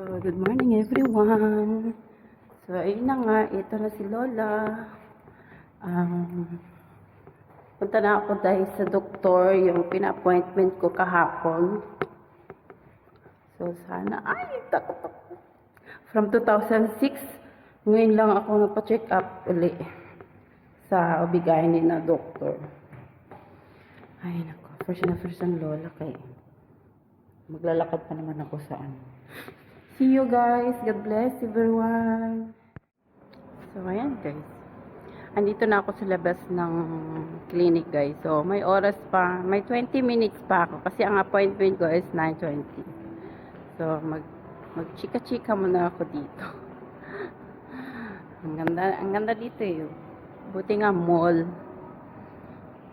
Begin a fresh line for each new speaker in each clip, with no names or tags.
Good morning everyone. So, ayun na nga, ito na si Lola. Um, punta na ako dahil sa doktor, yung pina-appointment ko kahapon. So, sana, ay, takot ako. From 2006, ngayon lang ako nagpa-check up uli sa obigayin na doktor. Ay, nako, first na first ang lola kay maglalakad pa naman ako sa ano. See you guys. God bless everyone. So, ayan guys. Andito na ako sa labas ng clinic guys. So, may oras pa. May 20 minutes pa ako. Kasi ang appointment ko is 9.20. So, mag magchika-chika muna ako dito. ang ganda, ang ganda dito eh. Buti nga mall.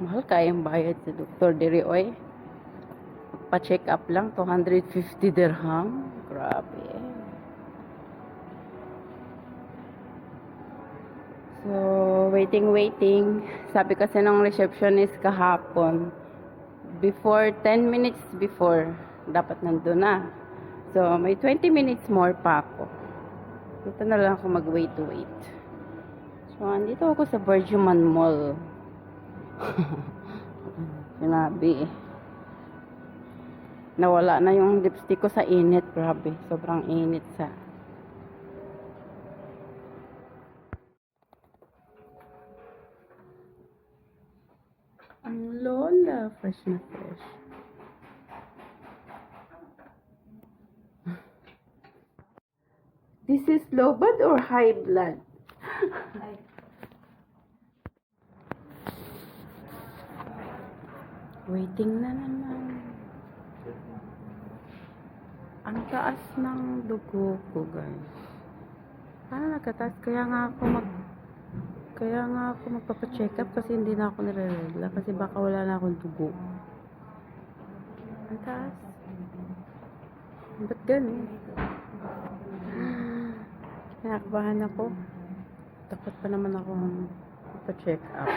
Mahal kayang bayad sa Dr. Diri Oy. Pa-check up lang, 250 dirham. Grabe. So, waiting, waiting. Sabi kasi ng receptionist kahapon, before, 10 minutes before, dapat nandun na. So, may 20 minutes more pa ako. Dito na lang ako mag-wait to wait. So, andito ako sa Bergman Mall. Sinabi eh. Nawala na yung lipstick ko sa init. Grabe. Sobrang init sa... Ang lola. Fresh na fresh. This is low blood or high blood? Waiting na naman. Ang taas ng dugo ko, guys. Ah, nagkataas. Kaya nga ako mag... Kaya nga ako magpapacheck up kasi hindi na ako nire-regla kasi baka wala na akong dugo. Ang taas. Ba't ganun? Kinakabahan ako. Takot pa naman ako magpa-check up.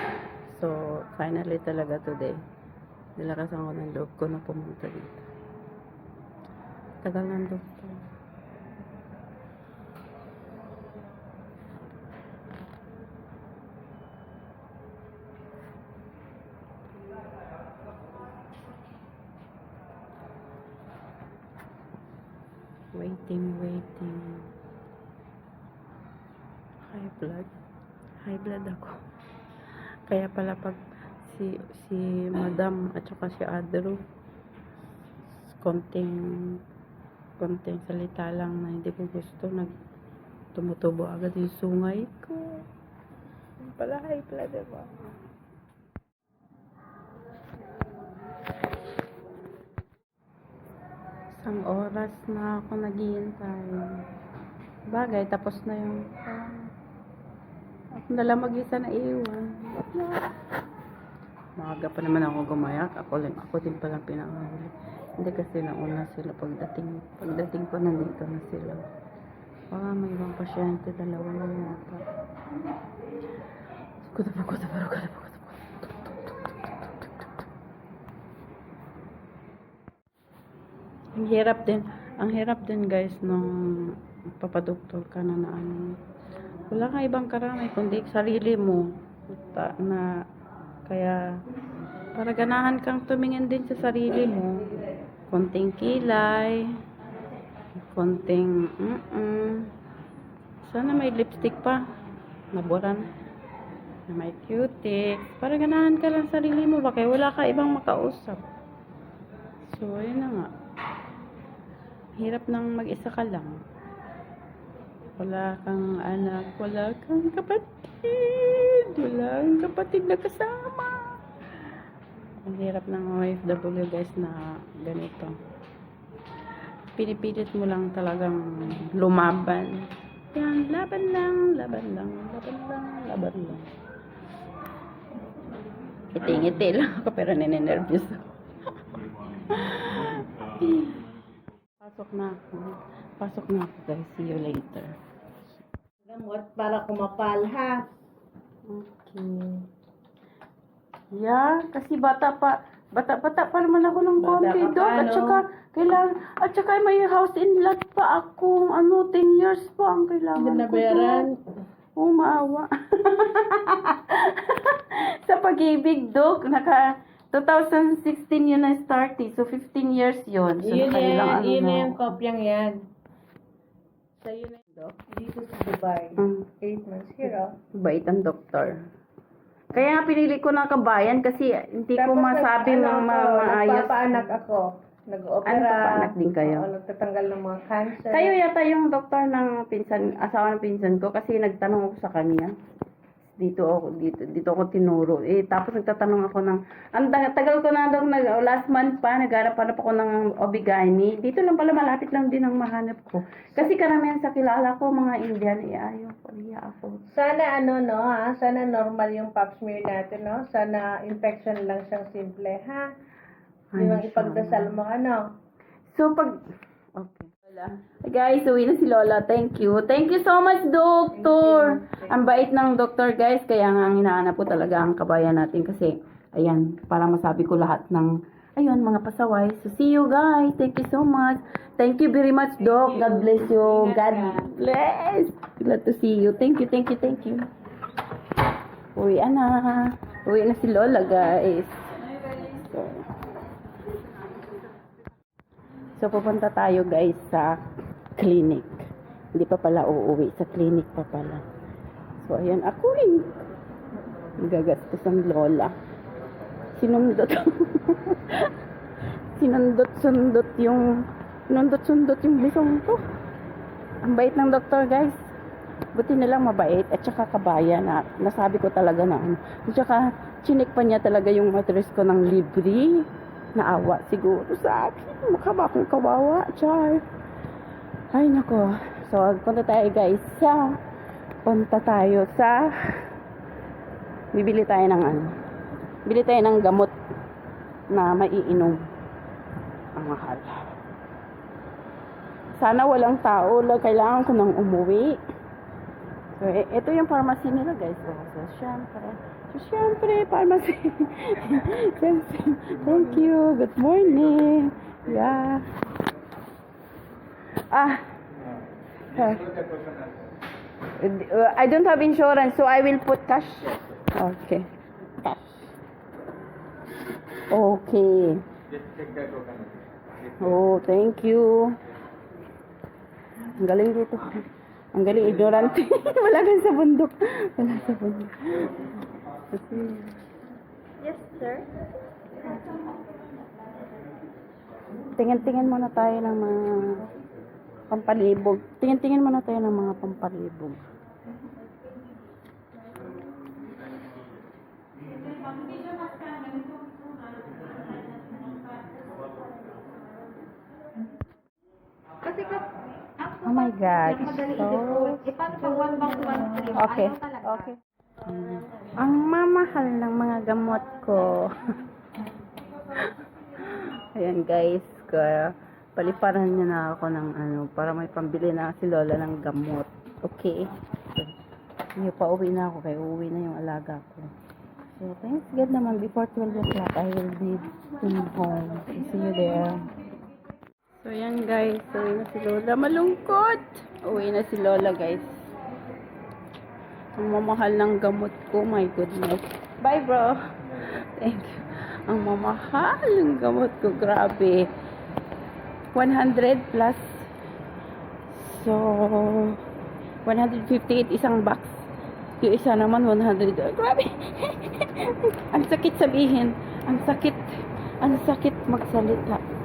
So, finally talaga today. Nilakasan ko ng loob ko na pumunta dito. Tagal ng doktor. Waiting, waiting. High blood. High blood ako. Kaya pala pag si si Madam at saka si Adro konting konting salita lang na hindi ko gusto nag tumutubo agad yung sungay ko. Yung pala diba? Isang oras na ako naghihintay. Bagay, tapos na yung ah, ako na lang mag-isa na iwan. Maaga pa naman ako gumayak. Ako lang, ako din palang pinakahuli. Hindi kasi nauna sila pagdating. Pagdating ko nandito na sila. Baka may ibang pasyente, dalawa na yata. Kuda pa, kuda pa, kuda pa, kuda pa. Ang hirap din. Ang hirap din guys nung papadoktor ka na na ano. Wala kang ibang karamay kundi sarili mo. Ta- na kaya para ganahan kang tumingin din sa sarili mo. Konting kilay. Konting mm Sana may lipstick pa. Nabura na. May cutie. Para ganahan ka lang sarili mo. Baka wala ka ibang makausap. So, ayun na nga. Hirap nang mag-isa ka lang. Wala kang anak, wala kang kapatid, wala kang kapatid na kasama. Ang hirap ng OFW guys na ganito. Pinipilit mo lang talagang lumaban. Yan, laban lang, laban lang, laban lang, laban lang. Ngiti-ngiti lang ako pero nininervous ako. Pasok na ako. Pasok na ako guys. See you later.
Gamot para kumapal ha.
Okay. Yeah, kasi bata pa. Bata-bata pa naman ako ng
Bata
konti,
ka
Dok. At
no?
saka, kailangan, at saka may house in lot pa akong, ano, 10 years pa ang kailangan ko,
nabayaran.
Dok. Oo, maawa. Sa pag-ibig, Dok, naka, 2016 yun na start eh. So, 15 years yun. So,
Yun
nakailang
yan,
ano
yun
na
yung
ako.
kopyang yan. So, yun na Dok. Dito sa Dubai.
Mm.
8 months here, oh.
Bait ang doktor. Kaya nga pinili ko ng kabayan kasi hindi ko
Tapos
masabi
nag-
ng
ano
ma-
ako,
maayos.
Nagpapaanak ako. Nag-opera.
Ano, papaanak din kayo?
Oo, nagtatanggal ng mga cancer.
Kayo yata yung doktor ng pinsan, asawa ng pinsan ko kasi nagtanong ako sa kanya. Dito ako, dito, dito ako tinuro. Eh, tapos nagtatanong ako ng, ang tagal, ko na daw, nag, last month pa, nagharap hanap ako ng Obigani. Dito lang pala, malapit lang din ang mahanap ko. Kasi karamihan sa kilala ko, mga Indian, eh, ayaw ko, iya ako.
Sana ano, no, ha? Sana normal yung pap smear natin, no? Sana infection lang siyang simple, ha? Yung ipagdasal mo, ano?
So, pag... Okay. Guys, uwi na si Lola. Thank you. Thank you so much, Doctor. Ang bait ng Doctor, guys. Kaya nga, ang hinahanap po talaga ang kabayan natin. Kasi, ayan, para masabi ko lahat ng, ayun, mga pasaway. So, see you guys. Thank you so much. Thank you very much, Doc. God bless you. God bless. Glad to see you. Thank you, thank you, thank you. Uwi na. Uwi na si Lola, guys. So, So, pupunta tayo guys sa clinic. Hindi pa pala uuwi. Sa clinic pa pala. So, ayan. Ako eh. Gagastos ang lola. Sinundot. Sinundot-sundot yung sinundot-sundot yung bisong ko. Ang bait ng doktor guys. Buti na lang mabait at saka kabaya na nasabi ko talaga na ano. At saka chinik pa niya talaga yung mattress ko ng libre. Naawa siguro sa akin. Mukha ba akong kawawa? Char. Ay nako. So, punta tayo guys sa punta tayo sa bibili tayo ng ano. Bili tayo ng gamot na maiinom. Ang mahal. Sana walang tao. lang Kailangan ko nang umuwi. So, e- ito yung pharmacy nila, guys. So, so syempre. So, syempre, pharmacy. Thank you. Good morning. Yeah. Ah. Uh, I don't have insurance, so I will put cash. Okay. Cash. Okay. Oh, thank you. Ang galing dito. Ang galing, ignorante. Wala kang sa bundok. Wala sa bundok. Kasi,
Yes, sir.
tingin-tingin muna tayo ng mga pampalibog. Tingin-tingin muna tayo ng mga pampalibog.
Kasi
Oh my God. So.
Eh, paano pag one stream?
Okay.
Talaga.
Okay. Mm. Ang mamahal ng mga gamot ko. Ayan guys, kaya paliparan niya na ako ng ano, para may pambili na si Lola ng gamot. Okay? Hindi pa uwi na ako, kaya uwi na yung alaga ko. So, thanks God naman, before 12 o'clock, I will be in home. See you there. So, yan guys, uwi na si Lola. Malungkot! Uwi na si Lola guys. Ang mamahal ng gamot ko, my goodness. Bye, bro. Thank you. Ang mamahal ng gamot ko, grabe. 100 plus. So, 158 isang box. Yung isa naman 100. Oh, grabe. ang sakit sabihin. Ang sakit. Ang sakit magsalita.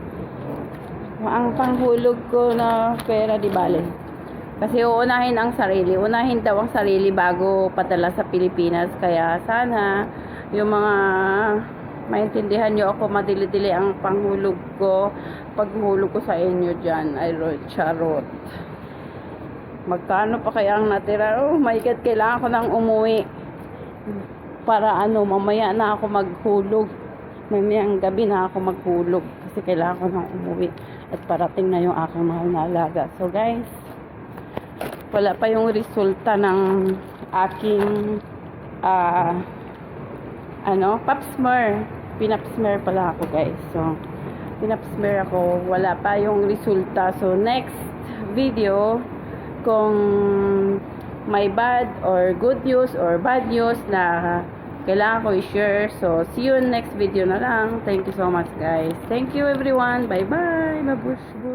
Ang panghulog ko na pera di bale. Kasi uunahin ang sarili. Unahin daw ang sarili bago padala sa Pilipinas. Kaya sana yung mga maintindihan nyo ako madili-dili ang panghulog ko. Paghulog ko sa inyo dyan ay ro- charot. Magkano pa kaya ang natira? Oh my God, kailangan ko nang umuwi. Para ano, mamaya na ako maghulog. Mamayang gabi na ako maghulog. Kasi kailangan ko nang umuwi. At parating na yung aking mahal na alaga. So guys, wala pa yung resulta ng aking ah ano, pap smear. pinapsmear pala ako guys. So, pinapsmear ako. Wala pa yung resulta. So, next video, kung may bad or good news or bad news na kailangan ko i-share. So, see you next video na lang. Thank you so much guys. Thank you everyone. Bye-bye. Babush